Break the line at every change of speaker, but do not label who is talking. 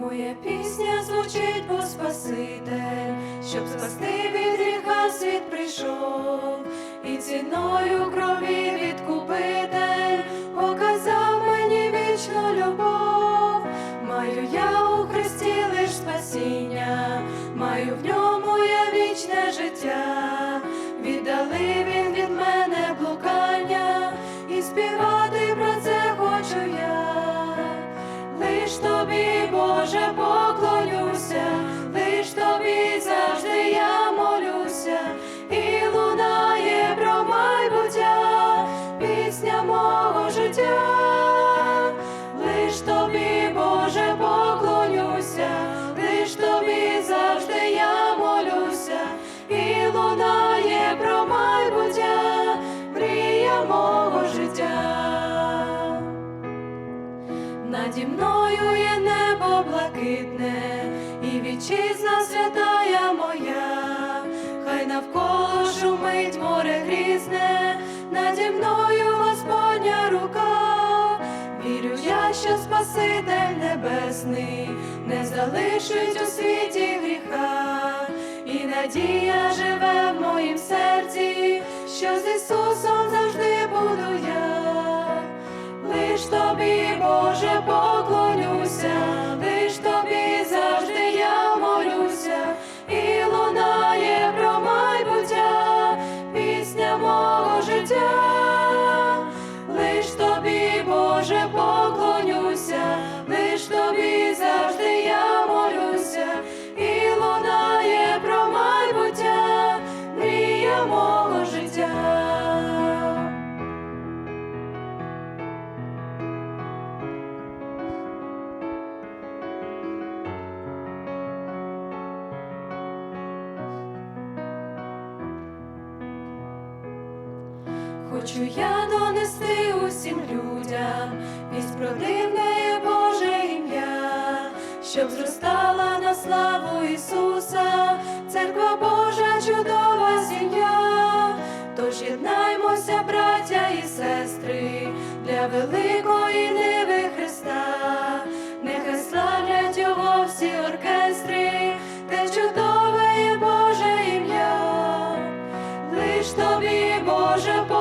Моя пісня звучить, бо Спаситель, щоб спасти від гріха світ прийшов, і ціною крові відкупитель показав мені вічну любов. Маю я у Христі лиш спасіння, маю в ньому я вічне життя, віддали він від мене блукання, і співати про це хочу я. Лиш тобі, Боже, поклонюся, лиш тобі завжди я молюся, і лунає про майбуття, пісня мого життя, лиш тобі, Боже, поклонюся, лиш тобі завжди я молюся, і лунає про майбуття, мрія мого життя. Наді мною блакитне, і вітчизна святая моя, хай навколо шумить море грізне, наді мною Господня рука, вірю я, що Спаситель небесний не залишить у світі гріха, і надія живе в моїм серці, що з Ісусом завжди тобі завжди я молюся, і лунає про майбуття, мрія мого життя. Хочу я донести усім людям вість про дивне щоб зростала на славу Ісуса, церква Божа, чудова сім'я, тож єднаймося, браття і сестри, для великої ниви Христа, нехай славлять його всі оркестри, те чудове є Боже ім'я, лиш тобі, Боже.